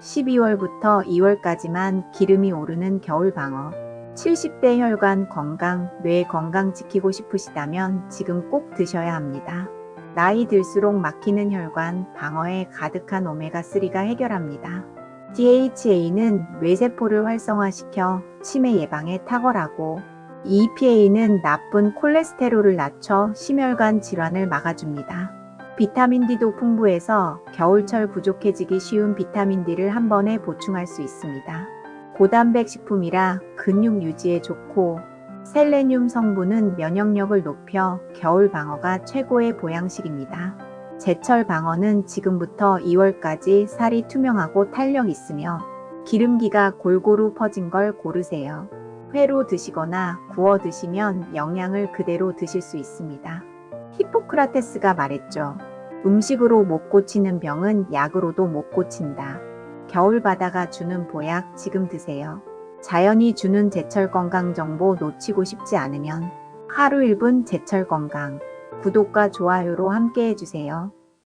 12월부터 2월까지만 기름이 오르는 겨울 방어. 70대 혈관 건강, 뇌 건강 지키고 싶으시다면 지금 꼭 드셔야 합니다. 나이 들수록 막히는 혈관, 방어에 가득한 오메가3가 해결합니다. DHA는 뇌세포를 활성화시켜 치매 예방에 탁월하고 EPA는 나쁜 콜레스테롤을 낮춰 심혈관 질환을 막아줍니다. 비타민 D도 풍부해서 겨울철 부족해지기 쉬운 비타민 D를 한 번에 보충할 수 있습니다. 고단백 식품이라 근육 유지에 좋고 셀레늄 성분은 면역력을 높여 겨울 방어가 최고의 보양식입니다. 제철 방어는 지금부터 2월까지 살이 투명하고 탄력 있으며 기름기가 골고루 퍼진 걸 고르세요. 회로 드시거나 구워 드시면 영양을 그대로 드실 수 있습니다. 히포크라테스가 말했죠. 음식으로 못 고치는 병은 약으로도 못 고친다. 겨울 바다가 주는 보약 지금 드세요. 자연이 주는 제철 건강 정보 놓치고 싶지 않으면 하루 1분 제철 건강 구독과 좋아요로 함께 해주세요.